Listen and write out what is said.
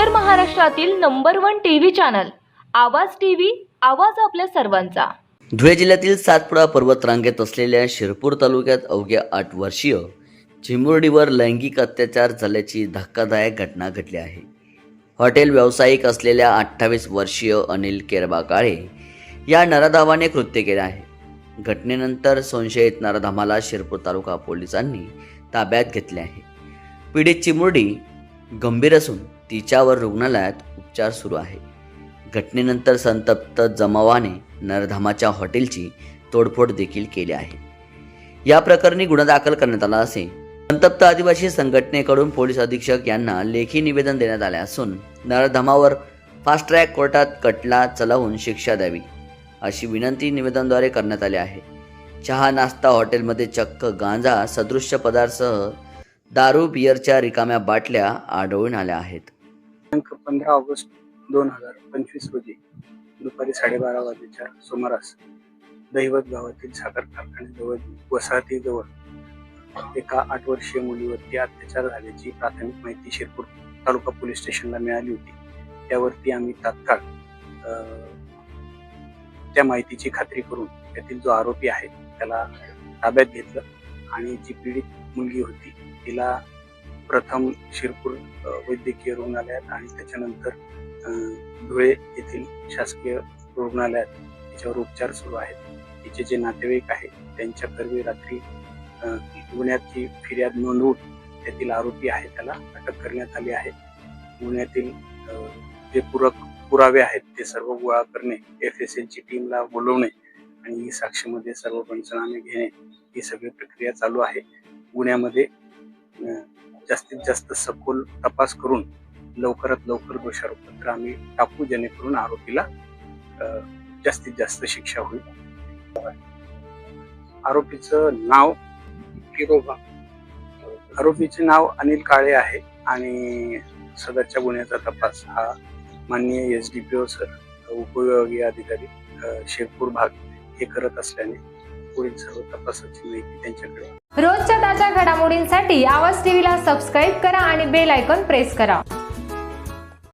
उत्तर महाराष्ट्रातील number one T V channel Awaaz T V आवाज आपल्या सर्वांचा. धुळे जिल्ह्यातील सातपुडा पर्वत रांगेत असलेल्या शिरपूर तालुक्यात अवघ्या आठ वर्षीय चिमुरडीवर लैंगिक अत्याचार झाल्याची धक्कादायक घटना घडली आहे. हॉटेल व्यावसायिक असलेल्या अठ्ठावीस वर्षीय अनिल केरबा काळे या नराधावाने कृत्य केले आहे. घटनेनंतर संशयित नराधामाला शिरपूर तालुका पोलिसांनी ताब्यात घेतले आहे. पीडित चिमुरडी गंभीर असून तिच्यावर रुग्णालयात उपचार सुरू आहे. घटनेनंतर संतप्त जमावाने नरधामाच्या हॉटेलची तोडफोड देखील केली आहे. या प्रकरणी गुन्हा दाखल करण्यात आला असे संतप्त आदिवासी संघटनेकडून पोलीस अधीक्षक यांना लेखी निवेदन देण्यात आले असून नरधमावर फास्ट ट्रॅक कोर्टात कटला चलावून शिक्षा द्यावी अशी विनंती निवेदनाद्वारे करण्यात आली आहे. चहा नाश्ता हॉटेलमध्ये चक्क गांजा सदृश्य पदार्थसह दारू बियरच्या रिकाम्या बाटल्या आढळून आल्या आहेत. दिनांक पंधरा ऑगस्ट दोन हजार पंचवीस रोजी दुपारी साडेबारा वाजेच्या सुमारास दैवत गावातील साखर कारखान्याजवळ वसाहतीजवळ एका आठ वर्षीय मुलीवरती अत्याचार झाल्याची प्राथमिक माहिती शिरपूर तालुका पोलीस स्टेशनला मिळाली होती. त्यावरती आम्ही तात्काळ त्या माहितीची खात्री करून त्यातील जो आरोपी आहे त्याला ताब्यात घेतलं आणि जी पीडित मुलगी होती तिला प्रथम शिरपूर वैद्यकीय रुग्णालयात आणि त्याच्यानंतर धुळे येथील शासकीय रुग्णालयात तिच्यावर उपचार सुरू आहेत. तिचे जे नातेवाईक आहेत त्यांच्याकरवी रात्री अ, गुन्ह्याची फिर्याद नोंदवून त्यातील आरोपी आहे त्याला अटक करण्यात आली आहे. गुन्ह्यातील जे पूरक पुरावे आहेत ते सर्व गोळा करणे एफ एस एलची टीमला बोलवणे आणि ही साक्षीमध्ये सर्व पंचनामे घेणे ही सगळी प्रक्रिया चालू आहे. गुन्ह्यामध्ये जास्तीत जास्त सखोल तपास करून लवकरात लवकर दोषारोपपत्र आम्ही टाकू जेणेकरून आरोपीला जास्तीत जास्त शिक्षा होईल. आरोपीचं नाव किरोबा. आरोपीचे नाव अनिल काळे आहे आणि सदरच्या गुन्ह्याचा तपास हा माननीय S D P O sir उपविभागीय अधिकारी शेरपूर भाग हे करत असल्याने पुढील सर्व तपासाची माहिती त्यांच्याकडे रोजच्या ताज्या घडामोडींसाठी आवाज टीव्हीला सबस्क्राईब करा आणि बेल आयकॉन प्रेस करा.